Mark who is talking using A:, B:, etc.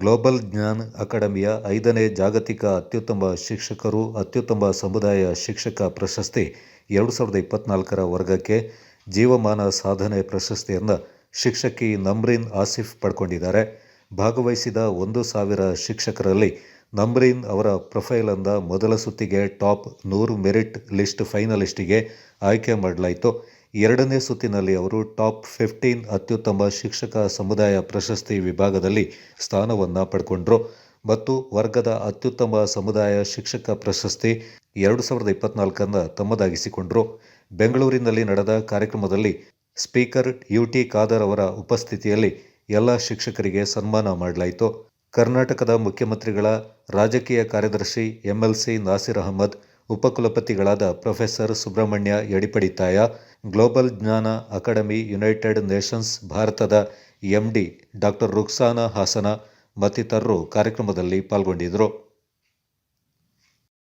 A: Global Gyan ಅಕಾಡೆಮಿಯ ಐದನೇ ಜಾಗತಿಕ ಅತ್ಯುತ್ತಮ ಶಿಕ್ಷಕರು, ಅತ್ಯುತ್ತಮ ಸಮುದಾಯ ಶಿಕ್ಷಕ ಪ್ರಶಸ್ತಿ ಎರಡು ಸಾವಿರದ ಇಪ್ಪತ್ನಾಲ್ಕರ ವರ್ಗಕ್ಕೆ ಜೀವಮಾನ ಸಾಧನೆ ಪ್ರಶಸ್ತಿಯನ್ನು ಶಿಕ್ಷಕಿ ನಮ್ರೀನ್ ಆಸಿಫ್ ಪಡ್ಕೊಂಡಿದ್ದಾರೆ. ಭಾಗವಹಿಸಿದ ಒಂದು ಸಾವಿರ ಶಿಕ್ಷಕರಲ್ಲಿ ನಮ್ರೀನ್ ಅವರ ಪ್ರೊಫೈಲನ್ನು ಮೊದಲ ಸುತ್ತಿಗೆ ಟಾಪ್ ನೂರು ಮೆರಿಟ್ ಲಿಸ್ಟ್ ಫೈನಲಿಸ್ಟಿಗೆ ಆಯ್ಕೆ ಮಾಡಲಾಯಿತು. ಎರಡನೇ ಸುತ್ತಿನಲ್ಲಿ ಅವರು ಟಾಪ್ ಫಿಫ್ಟೀನ್ ಅತ್ಯುತ್ತಮ ಶಿಕ್ಷಕ ಸಮುದಾಯ ಪ್ರಶಸ್ತಿ ವಿಭಾಗದಲ್ಲಿ ಸ್ಥಾನವನ್ನು ಪಡ್ಕೊಂಡ್ರು. ಮತ್ತು ವರ್ಗದ ಅತ್ಯುತ್ತಮ ಸಮುದಾಯ ಶಿಕ್ಷಕ ಪ್ರಶಸ್ತಿ ಎರಡು ಸಾವಿರದ ಇಪ್ಪತ್ನಾಲ್ಕನ್ನು ತಮ್ಮದಾಗಿಸಿಕೊಂಡ್ರು. ಬೆಂಗಳೂರಿನಲ್ಲಿ ನಡೆದ ಕಾರ್ಯಕ್ರಮದಲ್ಲಿ ಸ್ಪೀಕರ್ ಯು ಟಿ ಖಾದರ್ ಅವರ ಉಪಸ್ಥಿತಿಯಲ್ಲಿ ಎಲ್ಲ ಶಿಕ್ಷಕರಿಗೆ ಸನ್ಮಾನ ಮಾಡಲಾಯಿತು. ಕರ್ನಾಟಕದ ಮುಖ್ಯಮಂತ್ರಿಗಳ, ರಾಜಕೀಯ ಕಾರ್ಯದರ್ಶಿ MLC Nasir Ahmed, ಉಪಕುಲಪತಿಗಳಾದ professor Subrahmanya Yadapadithaya global Jnana academy United Nations ಭಾರತದ ಎಂಡಿ ಡಾಕ್ಟರ್ ರುಕ್ಸಾನಾ ಹಾಸನ ಮತ್ತಿತರರು ಕಾರ್ಯಕ್ರಮದಲ್ಲಿ ಪಾಲ್ಗೊಂಡಿದ್ದರು.